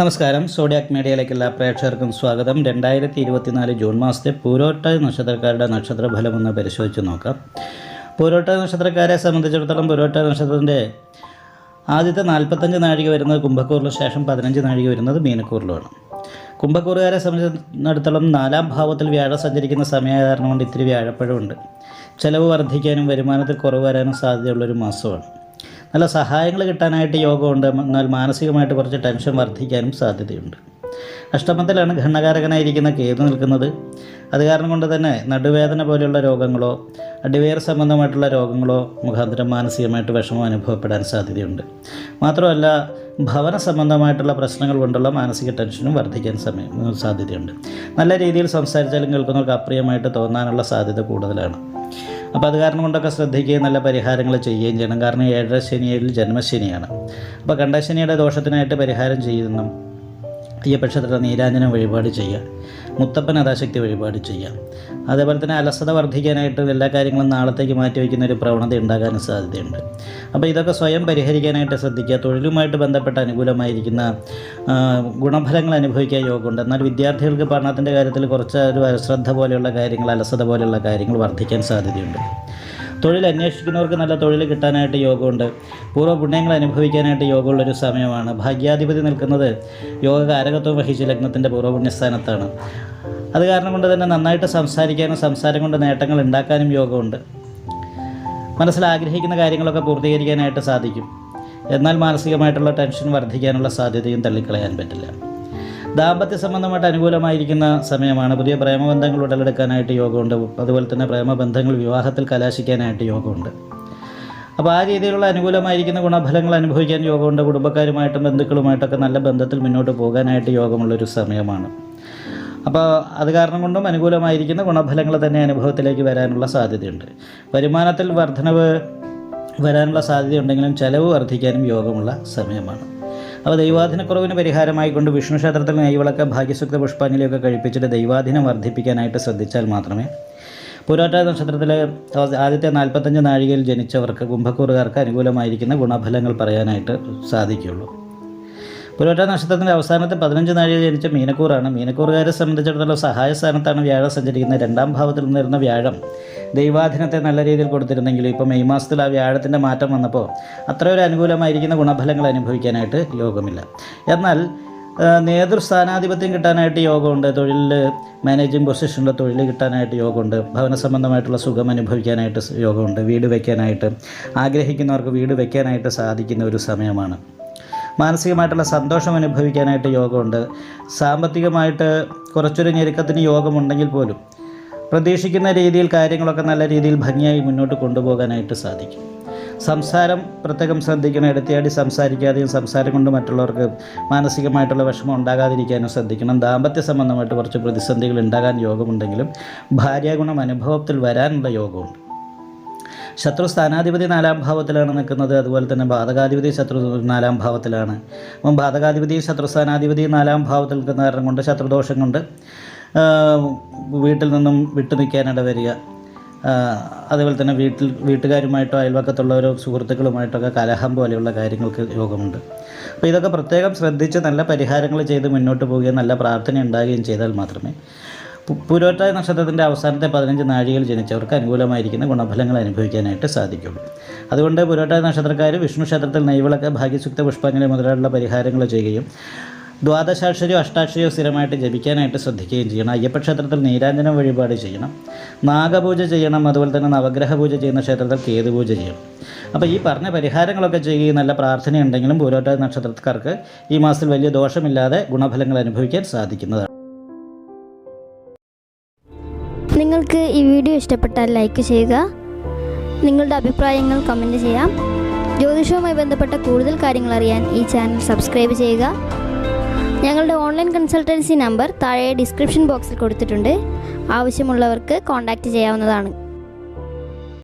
നമസ്കാരം. സോഡിയാക് മീഡിയയിലേക്കുള്ള പ്രേക്ഷകർക്കും സ്വാഗതം. രണ്ടായിരത്തി ഇരുപത്തിനാല് ജൂൺ മാസത്തെ പൂരോട്ട നക്ഷത്രക്കാരുടെ നക്ഷത്രഫലം ഒന്ന് പരിശോധിച്ച് നോക്കാം. പൂരോട്ട നക്ഷത്രക്കാരെ സംബന്ധിച്ചിടത്തോളം പൂരോട്ട നക്ഷത്രത്തിന്റെ ആദ്യത്തെ നാൽപ്പത്തഞ്ച് നാഴിക വരുന്നത് കുംഭക്കൂറിന് ശേഷം പതിനഞ്ച് നാഴിക വരുന്നത് മീനക്കൂറിലുമാണ്. കുംഭക്കൂറുകാരെ സംബന്ധിച്ചിടത്തോളം നാലാം ഭാവത്തിൽ വ്യാഴം സഞ്ചരിക്കുന്ന സമയ കാരണം കൊണ്ട് ഇത്തിരി വ്യാഴപ്പഴമുണ്ട്. ചിലവ് വർദ്ധിക്കാനും വരുമാനത്തിൽ കുറവ് വരാനും സാധ്യതയുള്ളൊരു മാസമാണ്. നല്ല സഹായങ്ങൾ കിട്ടാനായിട്ട് യോഗമുണ്ട്. എന്നാൽ മാനസികമായിട്ട് കുറച്ച് ടെൻഷൻ വർദ്ധിക്കാനും സാധ്യതയുണ്ട്. അഷ്ടമത്തിലാണ് ഘണ്ണകാരകനായിരിക്കുന്ന കേതു നിൽക്കുന്നത്. അത് കാരണം കൊണ്ട് തന്നെ നടുവേദന പോലെയുള്ള രോഗങ്ങളോ അടിവേർ സംബന്ധമായിട്ടുള്ള രോഗങ്ങളോ മുഖാന്തരം മാനസികമായിട്ട് വിഷമം അനുഭവപ്പെടാൻ സാധ്യതയുണ്ട്. മാത്രമല്ല ഭവന സംബന്ധമായിട്ടുള്ള പ്രശ്നങ്ങൾ കൊണ്ടുള്ള മാനസിക ടെൻഷനും വർദ്ധിക്കാൻ സമയം സാധ്യതയുണ്ട്. നല്ല രീതിയിൽ സംസാരിച്ചാലും കേൾക്കുന്നവർക്ക് അപ്രിയമായിട്ട് തോന്നാനുള്ള സാധ്യത കൂടുതലാണ്. അപ്പോൾ അത് കാരണം കൊണ്ടൊക്കെ ശ്രദ്ധിക്കുകയും നല്ല പരിഹാരങ്ങൾ ചെയ്യുകയും ചെയ്യണം. കാരണം ഏഴര ശനിയിൽ ജന്മശനിയാണ്. അപ്പോൾ കണ്ടശനിയുടെ ദോഷത്തിനായിട്ട് പരിഹാരം ചെയ്യുന്നു. അയ്യപക്ഷത്തിലുള്ള നീരാഞ്ജനം വഴിപാട് ചെയ്യുക. മുത്തപ്പൻ അതാശക്തി വഴിപാട് ചെയ്യുക. അതേപോലെ തന്നെ അലസത വർദ്ധിക്കാനായിട്ട് എല്ലാ കാര്യങ്ങളും നാളത്തേക്ക് മാറ്റി വയ്ക്കുന്ന ഒരു പ്രവണത ഉണ്ടാകാനും സാധ്യതയുണ്ട്. അപ്പോൾ ഇതൊക്കെ സ്വയം പരിഹരിക്കാനായിട്ട് ശ്രദ്ധിക്കുക. തൊഴിലുമായിട്ട് ബന്ധപ്പെട്ട അനുകൂലമായിരിക്കുന്ന ഗുണഫലങ്ങൾ അനുഭവിക്കാൻ യോഗമുണ്ട്. എന്നാൽ വിദ്യാർത്ഥികൾക്ക് പഠനത്തിന്റെ കാര്യത്തിൽ കുറച്ച് ഒരു അശ്രദ്ധ പോലെയുള്ള കാര്യങ്ങൾ അലസത പോലെയുള്ള കാര്യങ്ങൾ വർദ്ധിക്കാൻ സാധ്യതയുണ്ട്. തൊഴിൽ അന്വേഷിക്കുന്നവർക്ക് നല്ല തൊഴിൽ കിട്ടാനായിട്ട് യോഗമുണ്ട്. പൂർവ പുണ്യങ്ങൾ അനുഭവിക്കാനായിട്ട് യോഗമുള്ളൊരു സമയമാണ്. ഭാഗ്യാധിപതി നിൽക്കുന്നത് യോഗ കാരകത്വം വഹിച്ച ലഗ്നത്തിന്റെ പൂർവ പുണ്യസ്ഥാനത്താണ്. അത് കാരണം കൊണ്ട് തന്നെ നന്നായിട്ട് സംസാരിക്കാനും സംസാരം കൊണ്ട് നേട്ടങ്ങൾ ഉണ്ടാക്കാനും യോഗമുണ്ട്. മനസ്സിൽ ആഗ്രഹിക്കുന്ന കാര്യങ്ങളൊക്കെ പൂർത്തീകരിക്കാനായിട്ട് സാധിക്കും. എന്നാൽ മാനസികമായിട്ടുള്ള ടെൻഷൻ വർദ്ധിക്കാനുള്ള സാധ്യതയും തള്ളിക്കളയാൻ പറ്റില്ല. ദാമ്പത്യ സംബന്ധമായിട്ട് അനുകൂലമായിരിക്കുന്ന സമയമാണ്. പുതിയ പ്രേമബന്ധങ്ങൾ ഉടലെടുക്കാനായിട്ട് യോഗമുണ്ട്. അതുപോലെ തന്നെ പ്രേമബന്ധങ്ങൾ വിവാഹത്തിൽ കലാശിക്കാനായിട്ട് യോഗമുണ്ട്. അപ്പോൾ ആ രീതിയിലുള്ള അനുകൂലമായിരിക്കുന്ന ഗുണഫലങ്ങൾ അനുഭവിക്കാൻ യോഗമുണ്ട്. കുടുംബക്കാരുമായിട്ടും ബന്ധുക്കളുമായിട്ടൊക്കെ നല്ല ബന്ധത്തിൽ മുന്നോട്ട് പോകാനായിട്ട് യോഗമുള്ളൊരു സമയമാണ്. അപ്പോൾ അത് കാരണം കൊണ്ടും അനുകൂലമായിരിക്കുന്ന ഗുണഫലങ്ങൾ തന്നെ അനുഭവത്തിലേക്ക് വരാനുള്ള സാധ്യതയുണ്ട്. വരുമാനത്തിൽ വർധനവ് വരാനുള്ള സാധ്യതയുണ്ടെങ്കിലും ചെലവ് വർദ്ധിക്കാനും യോഗമുള്ള സമയമാണ്. അപ്പോൾ ദൈവാധീനക്കുറവിന് പരിഹാരമായി കൊണ്ട് വിഷ്ണു ക്ഷേത്രത്തിൽ നെയ്വിളക്ക് ഭാഗ്യസുക്ത പുഷ്പാഞ്ജലിയൊക്കെ കഴിപ്പിച്ചിട്ട് ദൈവാധീനം വർദ്ധിപ്പിക്കാനായിട്ട് ശ്രദ്ധിച്ചാൽ മാത്രമേ പുരോറ്റ നക്ഷത്രത്തിലെ ആദ്യത്തെ നാൽപ്പത്തഞ്ച് നാഴികയിൽ ജനിച്ചവർക്ക് കുംഭക്കൂറുകാർക്ക് അനുകൂലമായിരിക്കുന്ന ഗുണഫലങ്ങൾ പറയാനായിട്ട് സാധിക്കുകയുള്ളൂ. പുരോറ്റ നക്ഷത്രത്തിന്റെ അവസാനത്തെ പതിനഞ്ച് നാഴിക ജനിച്ച മീനക്കൂറാണ്. മീനക്കൂറുകാരെ സംബന്ധിച്ചിടത്തോളം സഹായ സ്ഥാനത്താണ് വ്യാഴം സഞ്ചരിക്കുന്നത്. രണ്ടാം ഭാവത്തിൽ നിന്നിരുന്ന വ്യാഴം ദൈവാധീനത്തെ നല്ല രീതിയിൽ കൊടുത്തിരുന്നെങ്കിലും ഇപ്പോൾ മെയ് മാസത്തിൽ ആ വ്യാഴത്തിന്റെ മാറ്റം വന്നപ്പോൾ അത്ര ഒരു അനുകൂലമായിരിക്കുന്ന ഗുണഫലങ്ങൾ അനുഭവിക്കാനായിട്ട് യോഗമില്ല. എന്നാൽ നേതൃസ്ഥാനാധിപത്യം കിട്ടാനായിട്ട് യോഗമുണ്ട്. തൊഴിലിൽ മാനേജിങ് പൊസിഷനിലെ തൊഴിൽ കിട്ടാനായിട്ട് യോഗമുണ്ട്. ഭവന സംബന്ധമായിട്ടുള്ള സുഖം അനുഭവിക്കാനായിട്ട് യോഗമുണ്ട്. വീട് വയ്ക്കാനായിട്ട് ആഗ്രഹിക്കുന്നവർക്ക് വീട് വയ്ക്കാനായിട്ട് സാധിക്കുന്ന ഒരു സമയമാണ്. മാനസികമായിട്ടുള്ള സന്തോഷം അനുഭവിക്കാനായിട്ട് യോഗമുണ്ട്. സാമ്പത്തികമായിട്ട് കുറച്ചൊരു ഞെരുക്കത്തിന് യോഗമുണ്ടെങ്കിൽ പോലും പ്രതീക്ഷിക്കുന്ന രീതിയിൽ കാര്യങ്ങളൊക്കെ നല്ല രീതിയിൽ ഭംഗിയായി മുന്നോട്ട് കൊണ്ടുപോകാനായിട്ട് സാധിക്കും. സംസാരം പ്രത്യേകം ശ്രദ്ധിക്കണം. എടുത്തിയാടി സംസാരിക്കാതെയും സംസാരം കൊണ്ട് മറ്റുള്ളവർക്ക് മാനസികമായിട്ടുള്ള വിഷമം ഉണ്ടാകാതിരിക്കാനും ശ്രദ്ധിക്കണം. ദാമ്പത്യ സംബന്ധമായിട്ട് കുറച്ച് പ്രതിസന്ധികൾ ഉണ്ടാകാൻ യോഗമുണ്ടെങ്കിലും ഭാര്യാഗുണം അനുഭവത്തിൽ വരാനുള്ള യോഗമുണ്ട് ശത്രു സ്ഥാനാധിപതി നാലാം ഭാവത്തിലാണ് നിൽക്കുന്നത്. അതുപോലെ തന്നെ ബാധകാധിപതി ശത്രു നാലാം ഭാവത്തിലാണ്. അപ്പം ബാധകാധിപതി ശത്രു സ്ഥാനാധിപതി നാലാം ഭാവത്തിൽ നിൽക്കുന്ന കാരണം കൊണ്ട് ശത്രുദോഷം കൊണ്ട് വീട്ടിൽ നിന്നും വിട്ടു നിൽക്കാനിട വരിക. അതുപോലെ തന്നെ വീട്ടിൽ വീട്ടുകാരുമായിട്ടോ അയൽവക്കത്തുള്ളവരോ സുഹൃത്തുക്കളുമായിട്ടൊക്കെ കലഹം പോലെയുള്ള കാര്യങ്ങൾക്ക് യോഗമുണ്ട്. അപ്പോൾ ഇതൊക്കെ പ്രത്യേകം ശ്രദ്ധിച്ച് നല്ല പരിഹാരങ്ങൾ ചെയ്ത് മുന്നോട്ട് പോവുകയും നല്ല പ്രാർത്ഥന ഉണ്ടാകുകയും ചെയ്താൽ മാത്രമേ പുരോറ്റായ നക്ഷത്രത്തിന്റെ അവസാനത്തെ പതിനഞ്ച് നാഴികൾ ജനിച്ചവർക്ക് അനുകൂലമായിരിക്കുന്ന ഗുണഫലങ്ങൾ അനുഭവിക്കാനായിട്ട് സാധിക്കുള്ളൂ അതുകൊണ്ട് പുരോറ്റായ നക്ഷത്രക്കാർ വിഷ്ണു ക്ഷേത്രത്തിൽ നെയ്വിളക്ക് ഭാഗ്യസുക്ത പുഷ്പാഞ്ജലി മുതലായുള്ള പരിഹാരങ്ങൾ ചെയ്യുകയും ദ്വാദശാക്ഷരിയോ അഷ്ടാക്ഷരിയോ സ്ഥിരമായിട്ട് ജപിക്കാനായിട്ട് ശ്രദ്ധിക്കുകയും ചെയ്യണം. അയ്യപ്പ ക്ഷേത്രത്തിൽ നീരാഞ്ജനം വഴിപാട് ചെയ്യണം. നാഗപൂജ ചെയ്യണം. അതുപോലെ തന്നെ നവഗ്രഹ പൂജ ചെയ്യുന്ന ക്ഷേത്രത്തിൽ കേതുപൂജ ചെയ്യണം അപ്പോൾ ഈ പറഞ്ഞ പരിഹാരങ്ങളൊക്കെ ചെയ്യുകയും നല്ല പ്രാർത്ഥനയുണ്ടെങ്കിലും പൂരോട്ട നക്ഷത്രക്കാർക്ക് ഈ മാസത്തിൽ വലിയ ദോഷമില്ലാതെ ഗുണഫലങ്ങൾ അനുഭവിക്കാൻ സാധിക്കുന്നതാണ്. നിങ്ങൾക്ക് ഈ വീഡിയോ ഇഷ്ടപ്പെട്ടാൽ ലൈക്ക് ചെയ്യുക. നിങ്ങളുടെ അഭിപ്രായങ്ങൾ കമന്റ് ചെയ്യാം. ജ്യോതിഷവുമായി ബന്ധപ്പെട്ട കൂടുതൽ കാര്യങ്ങൾ അറിയാൻ ഈ ചാനൽ സബ്സ്ക്രൈബ് ചെയ്യുക. ഞങ്ങളുടെ ഓൺലൈൻ കൺസൾട്ടൻസി നമ്പർ താഴെ ഡിസ്ക്രിപ്ഷൻ ബോക്സിൽ കൊടുത്തിട്ടുണ്ട്. ആവശ്യമുള്ളവർക്ക് കോൺടാക്റ്റ് ചെയ്യാവുന്നതാണ്.